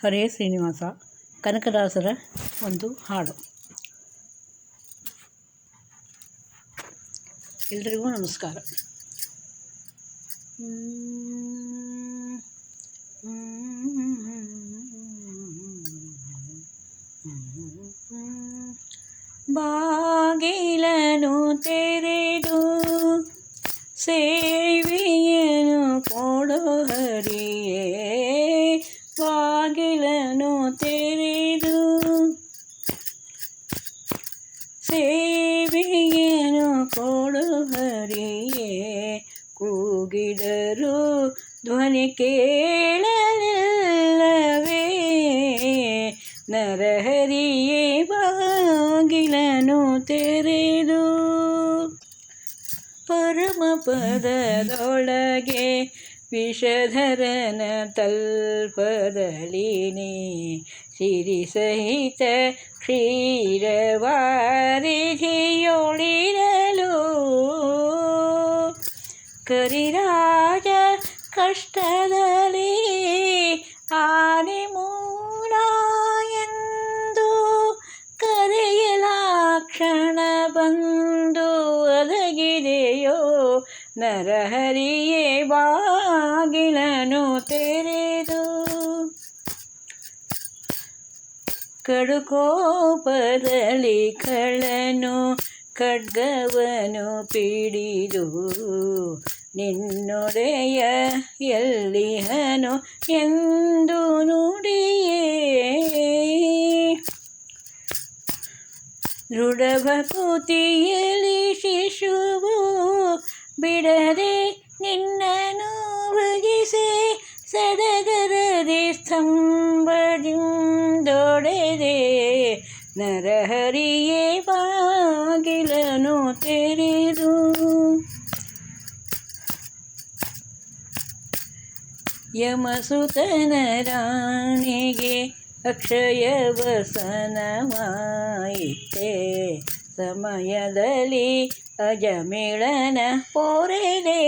ಹರೇ ಶ್ರೀನಿವಾಸ ಕನಕದಾಸರ ಒಂದು ಹಾಡು ಎಲ್ರಿಗೂ ನಮಸ್ಕಾರ ಬಾಗಿಲನು ತೆರೆದು ಸೇವೆಯನು ಕೊಡೋ ತೆರೆದು ಸೇವೆಯನ್ನು ಕೊಡು ಹರಿಯೇ. ಕೂಗಿದರು ಧ್ವನಿ ಕೇಳಲಿಲ್ಲವೇ. ನರಹರಿಯೇ ಬಾಗಿಲನು ತೆರೆದು ಪರಮಪದದೊಳಗೆ ವಿಷಧರನ ತಲ್ಪದಲಿನಿ ಸಿರಿಸಹಿತ ಕ್ಷೀರವಾರಿಧಿಯೊಳಿರಲು ಕರಿರಾಜ ಕಷ್ಟದಲ್ಲಿ ಆನೆ ಮೂಲ ಎಂದು ಕರೆಯಲಾಕ್ಷಣ ಬಂದು ಒದಗಿದೆಯೋ ನರಹರಿಯೇ ಬಾಗಿಲನು ತೆರೆದು ಕಡುಕೋಪದಲ್ಲಿ ಕಳ್ಳನು ಖಡ್ಗವನು ಪಿಡಿದು ನಿನ್ನೊಡೆಯ ಎಲ್ಲಿಹನು ಎಂದು ನುಡಿಯೇ. ದೃಢಭಕುತಿಯಲಿ ಶಿಶುವು ಸ್ತಂಭದಿಂದೊಡೆದೆ ನರಹರಿಯೇ ಬಾಗಿಲನು ತೆರೆದು ಯಮಸುತನ ರಾಣಿಗೆ ಅಕ್ಷಯ ವಸನವಾಯಿತೆ ಸಮಯದಲ್ಲಿ ಅಜಮಿಳನ ಪೋರೆದೆ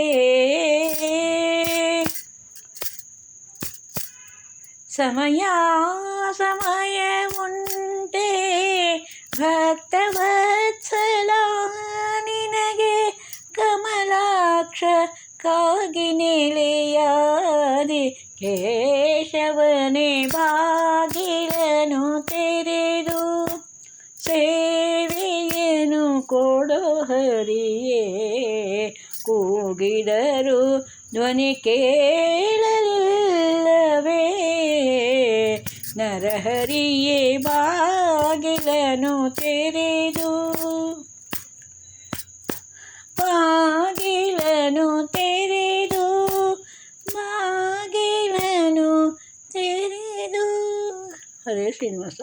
ಸಮಯ ಸಮಯ ಉಂಟೆ ಭಕ್ತವತ್ಸಲ ನಿನಗೆ ಕಮಲಾಕ್ಷ ಕಾಗಿ ನೆಲೆಯಾದಿ ಕೇಶವನೇ ಬಾಗಿಲನು ತೆರೆದು ಸೇವೆಯನು ಕೊಡೋ ಹರಿಯೇ. ಕೂಗಿದರು ಧ್ವನಿ ಕೇಳಲಿಲ್ಲವೇ. ನರಹರಿಯೇ ಬಾಗಿಲನು ತೆರೆದು ಬಾಗಿಲನು ತೆರೆದು ಬಾಗಿಲನು ತೆರೆದು ಹರೇ ಶ್ರೀನಿವಾಸ